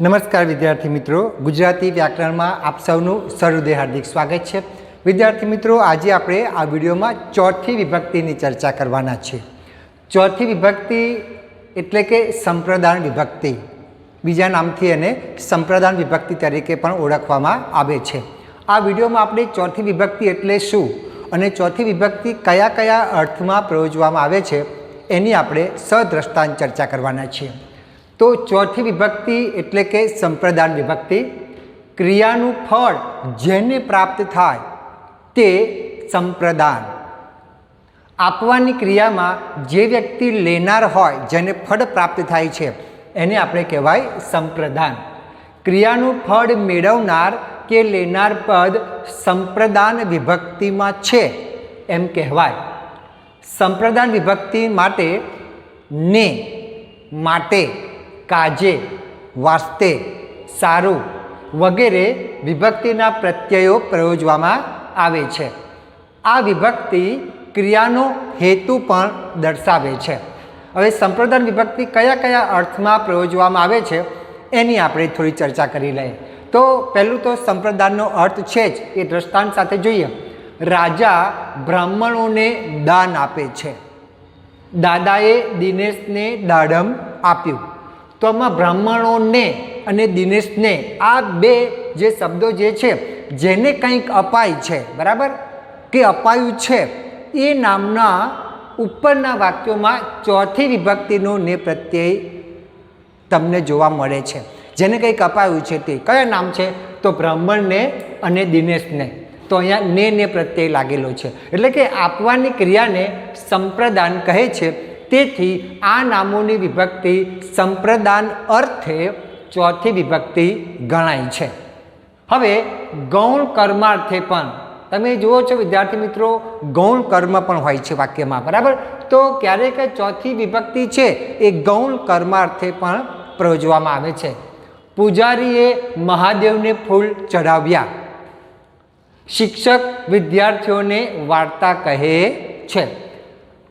નમસ્કાર વિદ્યાર્થી મિત્રો. ગુજરાતી વ્યાકરણમાં આપ સૌનું સહૃદય હાર્દિક સ્વાગત છે. વિદ્યાર્થી મિત્રો, આજે આપણે આ વિડીયોમાં ચોથી વિભક્તિની ચર્ચા કરવાના છે. ચોથી વિભક્તિ એટલે કે સંપ્રદાન વિભક્તિ. બીજા નામથી એને સંપ્રદાન વિભક્તિ તરીકે પણ ઓળખવામાં આવે છે. આ વિડીયોમાં આપણે ચોથી વિભક્તિ એટલે શું અને ચોથી વિભક્તિ કયા કયા અર્થમાં પ્રયોજવામાં આવે છે એની આપણે સદ્રષ્ટાંત ચર્ચા કરવાના છીએ. તો ચોથી વિભક્તિ એટલે કે સંપ્રદાન વિભક્તિ, ક્રિયાનું ફળ જેને પ્રાપ્ત થાય તે સંપ્રદાન. આપવાની ક્રિયામાં જે વ્યક્તિ લેનાર હોય, જેને ફળ પ્રાપ્ત થાય છે, એને આપણે કહેવાય સંપ્રદાન. ક્રિયાનું ફળ મેળવનાર કે લેનાર પદ સંપ્રદાન વિભક્તિમાં છે એમ કહેવાય. સંપ્રદાન વિભક્તિ માટે ને, માટે. કાજે, વાસ્તે, સારું વગેરે વિભક્તિના પ્રત્યયો પ્રયોજવામાં આવે છે. આ વિભક્તિ ક્રિયાનો હેતુ પણ દર્શાવે છે. હવે સંપ્રદાન વિભક્તિ કયા કયા અર્થમાં પ્રયોજવામાં આવે છે, એની આપણે થોડી ચર્ચા કરી લઈએ. તો પહેલું તો સંપ્રદાનનો અર્થ છે જ, એ દ્રષ્ટાંત સાથે જોઈએ. રાજા બ્રાહ્મણોને દાન આપે છે. દાદાએ દિનેશને દાડમ આપ્યું. તો આમાં બ્રાહ્મણોને અને દિનેશને આ બે જે શબ્દો જે છે, જેને કંઈક અપાય છે, બરાબર? કે અપાયું છે, એ નામના ઉપરના વાક્યોમાં ચોથી વિભક્તિનો ને પ્રત્યય તમને જોવા મળે છે. જેને કંઈક અપાયું છે તે. કયા નામ છે? તો બ્રાહ્મણને અને દિનેશને. તો અહીંયા ને ને પ્રત્યય લાગેલો છે. એટલે કે આપવાની ક્રિયાને સંપ્રદાન કહે છે. તેથી આ નામોની વિભક્તિ સંપ્રદાન અર્થે ચોથી વિભક્તિ ગણાય છે. હવે ગૌણ કર્માર્થે પણ, તમે જુઓ છો વિદ્યાર્થી મિત્રો, ગૌણ કર્મ પણ હોય છે વાક્યમાં, બરાબર? તો ક્યારેક ચોથી વિભક્તિ છે એ ગૌણ કર્માર્થે પણ પ્રયોજવામાં આવે છે. પૂજારીએ મહાદેવને ફૂલ ચઢાવ્યા. શિક્ષક વિદ્યાર્થીઓને વાર્તા કહે છે.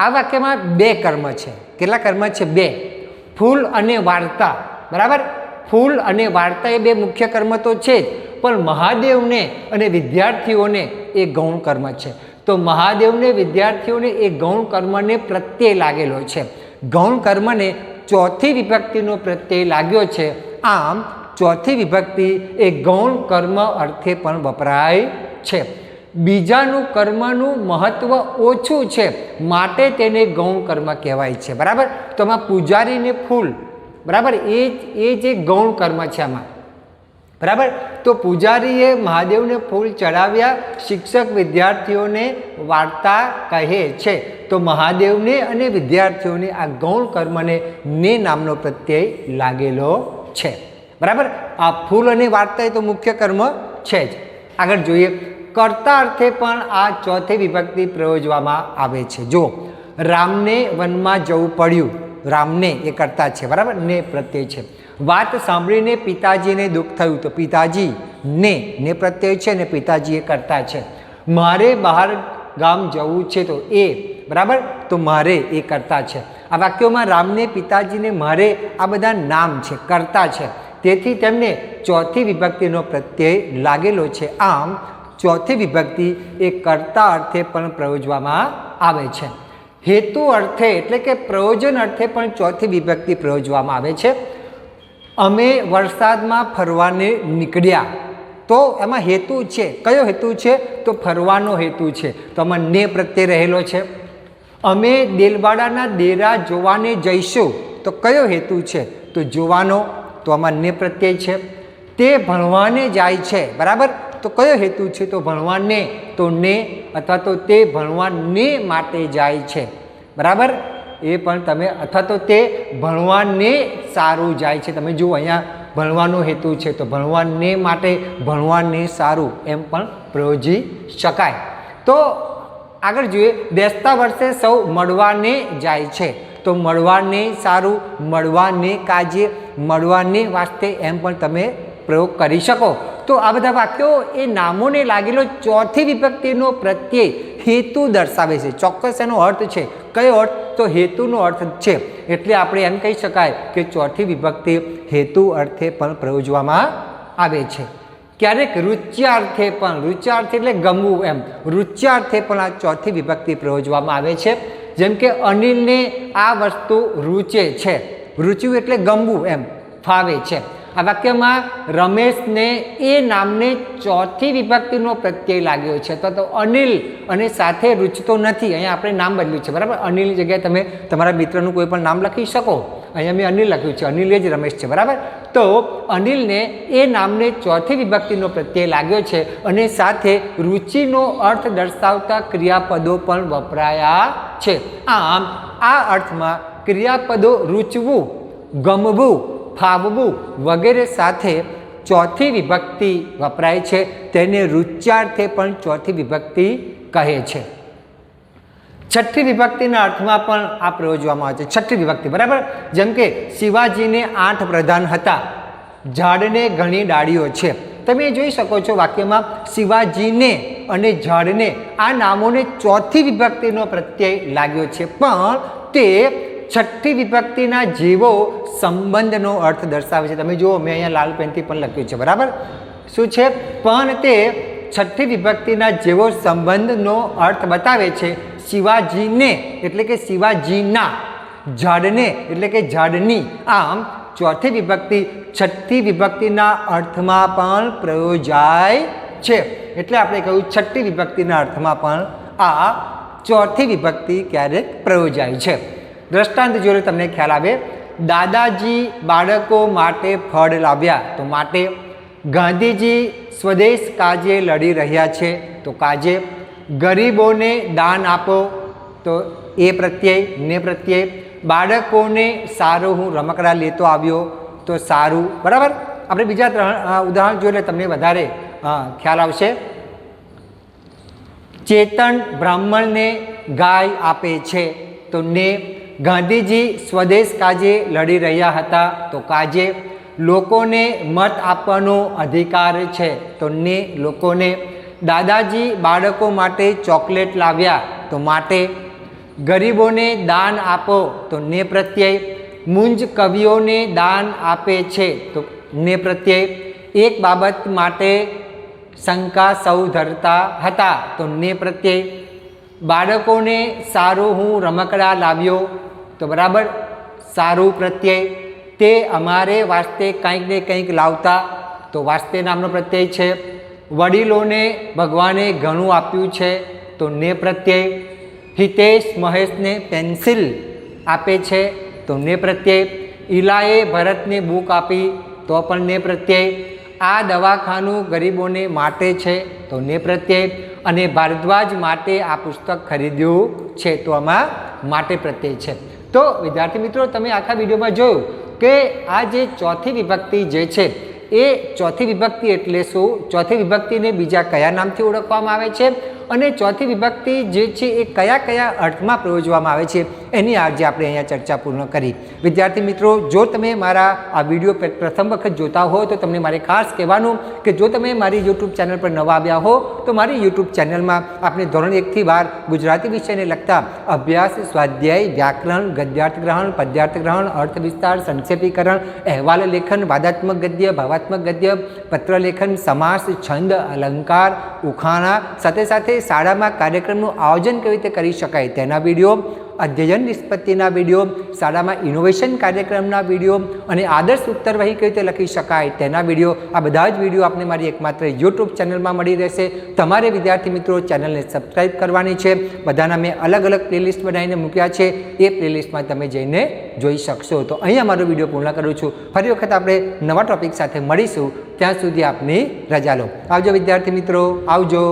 આ વાક્યમાં બે કર્મ છે. કેટલા કર્મ છે? બે. ફૂલ અને વાર્તા. બરાબર? ફૂલ અને વાર્તા એ બે મુખ્ય કર્મ તો છે જ, પણ મહાદેવને અને વિદ્યાર્થીઓને એ ગૌણ કર્મ છે. તો મહાદેવને, વિદ્યાર્થીઓને એ ગૌણ કર્મને પ્રત્યય લાગેલો છે. ગૌણ કર્મને ચોથી વિભક્તિનો પ્રત્યય લાગ્યો છે. આમ, ચોથી વિભક્તિ એ ગૌણ કર્મ અર્થે પણ વપરાય છે. બીજાનું કર્મનું મહત્વ ઓછું છે, માટે તેને ગૌણ કર્મ કહેવાય છે. બરાબર? તો આમાં પૂજારીને ફૂલ. બરાબર? એ એ જે ગૌણ કર્મ છે આમાં. બરાબર? તો પૂજારીએ મહાદેવને ફૂલ ચડાવ્યા, શિક્ષક વિદ્યાર્થીઓને વાર્તા કહે છે. તો મહાદેવને અને વિદ્યાર્થીઓને આ ગૌણ કર્મને ને નામનો પ્રત્યય લાગેલો છે. બરાબર? આ ફૂલ અને વાર્તા એ તો મુખ્ય કર્મ છે જ. આગળ જોઈએ. કર્તા અર્થે પણ આ ચોથી વિભક્તિ પ્રયોજવામાં આવે છે. જો રામને વનમાં જવું પડ્યું. રામને એ કરતા છે, બરાબર? ને પ્રત્યય છે. વાત સાંભળીને પિતાજીને દુઃખ થયું તો પિતાજી, ને ને પ્રત્યય છે ને પિતાજી એ કરતા છે. મારે બહાર ગામ જવું છે તો એ, બરાબર? તો મારે એ કરતા છે. આ વાક્યોમાં રામને પિતાજીને મારે આ બધા નામ છે, કરતા છે. તેથી તેમને ચોથી વિભક્તિનો પ્રત્યય લાગેલો છે. આમ ચોથી વિભક્તિ એ કરતા અર્થે પણ પ્રયોજવામાં આવે છે. હેતુ અર્થે એટલે કે પ્રયોજન અર્થે પણ ચોથી વિભક્તિ પ્રયોજવામાં આવે છે. અમે વરસાદમાં ફરવાને નીકળ્યા તો એમાં હેતુ છે. કયો હેતુ છે? તો ફરવાનો હેતુ છે. તો આમાં ને પ્રત્યે રહેલો છે. અમે દેલવાડાના દેરા જોવાને જઈશું તો કયો હેતુ છે? તો જોવાનો. તો આમાં ને પ્રત્યય છે. તે ભણવાને જાય છે. બરાબર? તો કયો હેતુ છે? તો ભણવાને તો ને અથવા તો તે ભણવાને માટે જાય છે. બરાબર? એ પણ તમે, અથવા તો તે ભણવાને સારું જાય છે. તમે જુઓ, અહીંયા ભણવાનો હેતુ છે. તો ભણવાને માટે ભણવાને સારું એમ પણ પ્રયોજી શકાય. તો આગળ જોઈએ, બેસતા વર્ષે સૌ મળવાને જાય છે. તો મળવાને સારું, મળવાને કાજે, મળવાને વાસ્તે એમ પણ તમે પ્રયોગ કરી શકો. તો આ બધા વાક્યો એ નામોને લાગેલો ચોથી વિભક્તિનો પ્રત્યય હેતુ દર્શાવે છે. ચોક્કસ એનો અર્થ છે. કયો અર્થ? તો હેતુનો અર્થ છે. એટલે આપણે એમ કહી શકાય કે ચોથી વિભક્તિ હેતુ અર્થે પણ પ્રયોજવામાં આવે છે. ક્યારેક રુચ્યાર્થે પણ, રુચ્યાર્થ એટલે ગમવું એમ. રુચ્યાર્થે પણ આ ચોથી વિભક્તિ પ્રયોજવામાં આવે છે. જેમ કે અનિલને આ વસ્તુ રૂચે છે. રૂચ્યું એટલે ગમવું એમ, ફાવે છે. આ વાક્યમાં રમેશને એ નામને ચોથી વિભક્તિનો પ્રત્યય લાગ્યો છે. અથવા તો અનિલ અને સાથે રૂચતો નથી. અહીંયા આપણે નામ બદલ્યું છે. બરાબર? અનિલની જગ્યાએ તમે તમારા મિત્રનું કોઈ પણ નામ લખી શકો. અહીંયા મેં અનિલ લખ્યું છે. અનિલ જ રમેશ છે. બરાબર? તો અનિલને એ નામને ચોથી વિભક્તિનો પ્રત્યય લાગ્યો છે અને સાથે રુચિનો અર્થ દર્શાવતા ક્રિયાપદો પણ વપરાયા છે. આમ, આ અર્થમાં ક્રિયાપદો રૂચવું, ગમવું ફાવવું વગેરે સાથે ચોથી વિભક્તિ વપરાય છે. તેને રૂચ્યાર્થે પણ ચોથી વિભક્તિ કહે છે. છઠ્ઠી વિભક્તિના અર્થમાં પણ આ પ્રયોજવામાં આવે છે. છઠ્ઠી વિભક્તિ, બરાબર? જેમ કે શિવાજીને આઠ પ્રધાન હતા. ઝાડને ઘણી ડાળીઓ છે. તમે જોઈ શકો છો વાક્યમાં શિવાજીને અને ઝાડને આ નામોને ચોથી વિભક્તિનો પ્રત્યય લાગ્યો છે. પણ તે છઠ્ઠી વિભક્તિના જેવો સંબંધનો અર્થ દર્શાવે છે. તમે જુઓ, મેં અહીંયા લાલ પેનથી પણ લખ્યું છે, બરાબર? શું છે? પણ તે છઠ્ઠી વિભક્તિના જેવો સંબંધનો અર્થ બતાવે છે શિવાજીને, એટલે કે શિવાજીના ઝાડને, એટલે કે ઝાડની. આમ, ચોથી વિભક્તિ છઠ્ઠી વિભક્તિના અર્થમાં પણ પ્રયોજાય છે. એટલે આપણે કહ્યું છઠ્ઠી વિભક્તિના અર્થમાં પણ આ ચોથી વિભક્તિ ક્યારેક પ્રયોજાય છે. દ્રષ્ટાંત જોડે તમને ખ્યાલ આવે. દાદાજી બાળકો માટે ફળ લાવ્યા તો માટે ગાંધીજી સ્વદેશ કાજે લડી રહ્યા છે તો કાજે. ગરીબોને દાન આપો તો એ પ્રત્યય, ને પ્રત્યય. બાળકોને સારું હું રમકડા લેતો આવ્યો તો સારું. બરાબર? આપણે બીજા ઉદાહરણ જોઈએ તમને વધારે ખ્યાલ આવશે. ચેતન બ્રાહ્મણને ગાય આપે છે તો ને ગાંધીજી સ્વદેશ કાજે લડી રહ્યા હતા તો કાજે લોકોને મત આપવાનો અધિકાર છે તો ને લોકોને. દાદાજી બાળકો માટે ચોકલેટ લાવ્યા તો માટે. ગરીબોને દાન આપો તો ને પ્રત્યય. મુંજ કવિઓને દાન આપે છે તો ને પ્રત્યય. એક બાબત માટે શંકા સૌ ધરતા હતા તો ને પ્રત્યે બાળકોને સારું હું રમકડા લાવ્યો તો બરાબર? સારું પ્રત્યય. તે અમારે વાસ્તે કંઈક ને કંઈક લાવતા. તો વાસ્તે નામનો પ્રત્યય છે. વડીલોને ભગવાને ઘણું આપ્યું છે. તો ને પ્રત્યય. હિતેશ મહેશને પેન્સિલ આપે છે. તો ને પ્રત્યય. ઈલાએ ભરતને બુક આપી. તો પણ ને પ્રત્યય. આ દવાખાનું ગરીબોને માટે છે. તો ને પ્રત્યય. અને ભારદ્વાજ માટે આ પુસ્તક ખરીદ્યું છે. તો આમાં માટે પ્રત્યય છે. તો, વિદ્યાર્થી મિત્રો, તમે આખા વિડીયોમાં જોયું કે આ જે ચોથી વિભક્તિ જે છે, એ ચોથી વિભક્તિ એટલે શું? ચોથી વિભક્તિને બીજા કયા નામથી ઓળખવામાં આવે છે? અને ચોથી વિભક્તિ જે છે, એ કયા કયા અર્થમાં પ્રયોજવામાં આવે છે? એની આજે આપણે અહીંયા ચર્ચા પૂર્ણ કરી. વિદ્યાર્થી મિત્રો, જો તમે મારા આ વીડિયો પ્રથમ વખત જોતા હો, તો તમને મારે ખાસ કહેવાનું કે જો તમે મારી યુટ્યુબ ચેનલ પર નવા આવ્યા હો, તો મારી યુટ્યુબ ચેનલમાં આપણે ધોરણ એકથી બાર ગુજરાતી વિષયને લગતા અભ્યાસ, સ્વાધ્યાય, વ્યાકરણ, ગદ્યાર્થ ગ્રહણ, પદ્યાર્થ ગ્રહણ, અર્થ વિસ્તાર, સંક્ષેપીકરણ, અહેવાલ લેખન, વાદાત્મક ગદ્ય, ભાવાત્મક ગદ્ય પત્રલેખન સમાસ, છંદ, અલંકાર, ઉખાણા, સાથે સાથે શાળામાં કાર્યક્રમનું આયોજન કેવી રીતે કરી શકાય તેના વીડિયો અધ્યયન નિષ્પત્તિના વીડિયો, શાળામાં ઇનોવેશન કાર્યક્રમના વીડિયો અને આદર્શ ઉત્તરવહી કેવી રીતે લખી શકાય તેના વીડિયો, આ બધા જ વીડિયો આપને મારી એકમાત્ર યુટ્યુબ ચેનલમાં મળી રહેશે. તમારે વિદ્યાર્થી મિત્રો ચેનલને સબસ્ક્રાઈબ કરવાની છે. બધાના મેં અલગ અલગ પ્લેલિસ્ટ બનાવીને મૂક્યા છે. એ પ્લેલિસ્ટમાં તમે જઈને જોઈ શકશો. તો અહીં અમારો વીડિયો પૂર્ણ કરું છું. ફરી વખત આપણે નવા ટોપિક સાથે મળીશું. ત્યાં સુધી આપની રજા લો. આવજો વિદ્યાર્થી મિત્રો. આવજો.